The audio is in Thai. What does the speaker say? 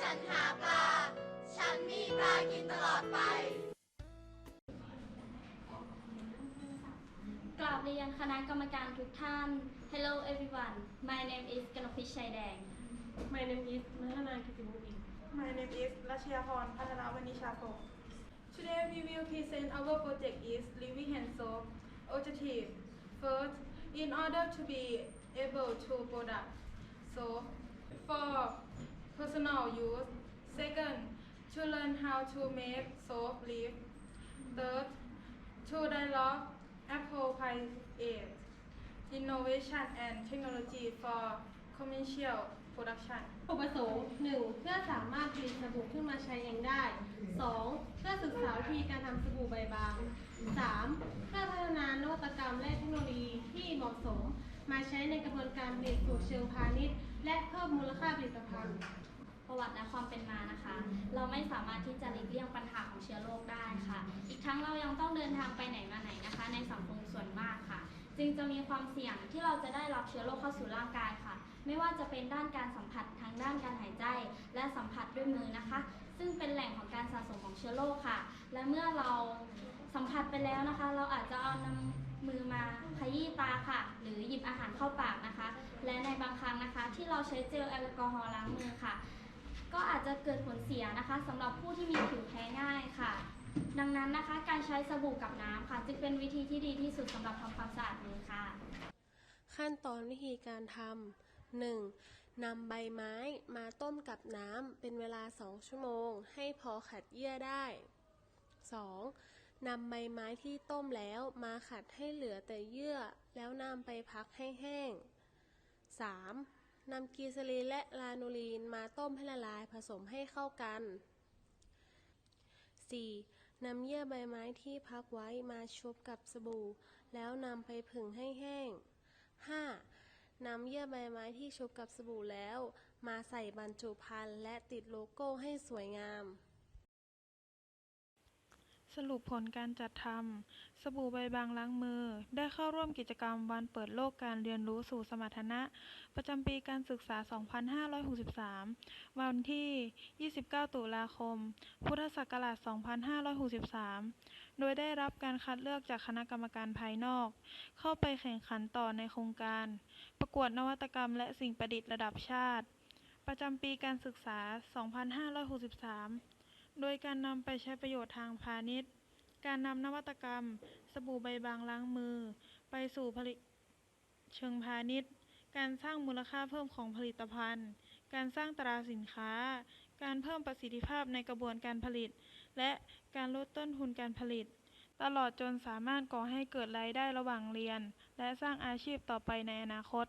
ฉันหาปลา ฉันมีปลากินตลอดไป กราบเรียนคณะกรรมการทุกท่าน Hello everyone my name is กนกพิชชัยแดง My name is มัทนากิติมุอิน My name is รัชยาพรพัฒนาวณิชาพงศ์ Today we will present our project is living hand soap objective first in order to be able to product soap for personal use second to learn how to make soap leaf third to develop appropriate innovation and technology for commercial production อุปสงค์ 1. เพื่อสามารถผลิตสบู่ขึ้นมาใช้เองได้ 2. เพื่อศึกษาวิธีการทำสบู่ใบบาง 3. เพื่อพัฒนานวัตกรรมและเทคโนโลยีที่เหมาะสม มาใช้ในกระบวนการผลิตสู่เชิงพาณิชย์ และเพิ่มมูลค่าผลิตภัณฑ์ ประวัติและความเป็นมานะคะ เราไม่สามารถที่จะหลีกเลี่ยงปัญหาของเชื้อโรคได้ค่ะ อีกทั้งเรายังต้องเดินทางไปไหนมาไหนนะคะ ในสังคมส่วนมากค่ะ จึงจะมีความเสี่ยงที่เราจะได้รับเชื้อโรคเข้าสู่ร่างกายค่ะ ไม่ว่าจะเป็นด้านการสัมผัสทางด้านการหายใจ และสัมผัสด้วยมือนะคะ ซึ่งเป็นแหล่งของการสะสมของเชื้อโรคค่ะ และเมื่อเราสัมผัสไปแล้วนะคะ เราอาจจะเอานำมือมา ตาค่ะ หรือหยิบอาหารเข้าปากนะคะ และในบางครั้งนะคะ ที่เราใช้เจลแอลกอฮอล์ล้างมือค่ะ ก็อาจจะเกิดผลเสียนะคะสำหรับผู้ที่มีผิวแพ้ง่ายค่ะ ดังนั้นนะคะ การใช้สบู่กับน้ำค่ะ จึงเป็นวิธีที่ดีที่สุดสำหรับทำความสะอาดมือค่ะ ขั้นตอนวิธีการทำ 1. นำใบไม้มาต้มกับน้ำเป็นเวลา 2 ชั่วโมง ให้พอขัดเยื่อได้ 2. นำใบไม้ที่ต้มแล้วมาขัดให้เหลือแต่เยื่อ แล้วนำไปพักให้แห้ง 3. นำกีซาลีนและลานูลีนมาต้มให้ละลายผสมให้เข้ากัน 4. นำเยื่อใบไม้ที่พักไว้มาชุบกับสบู่ แล้วนำไปผึ่งให้แห้ง 5. นำเยื่อใบไม้ที่ชุบกับสบู่แล้ว มาใส่บรรจุภัณฑ์และติดโลโก้ให้สวยงาม สรุปผลการจัดทำสบู่ใบบางล้างมือ ได้เข้าร่วมกิจกรรมวันเปิดโลกการเรียนรู้สู่สมรรถนะ ประจำปีการศึกษา 2563 วันที่ 29 ตุลาคม พุทธศักราช 2563 โดยได้รับการคัดเลือกจากคณะกรรมการภายนอก เข้าไปแข่งขันต่อในโครงการ ประกวดนวัตกรรมและสิ่งประดิษฐ์ระดับชาติ ประจำปีการศึกษา 2563 โดยการนำไปใช้ประโยชน์ทางพาณิชย์ การนำนวัตกรรม สบู่ใบบางล้างมือ ไปสู่ผลิตเชิงพาณิชย์ การสร้างมูลค่าเพิ่มของผลิตภัณฑ์ การสร้างตราสินค้า การเพิ่มประสิทธิภาพในกระบวนการผลิต และการลดต้นทุนการผลิต ตลอดจนสามารถก่อให้เกิดรายได้ระหว่างเรียน และสร้างอาชีพต่อไปในอนาคต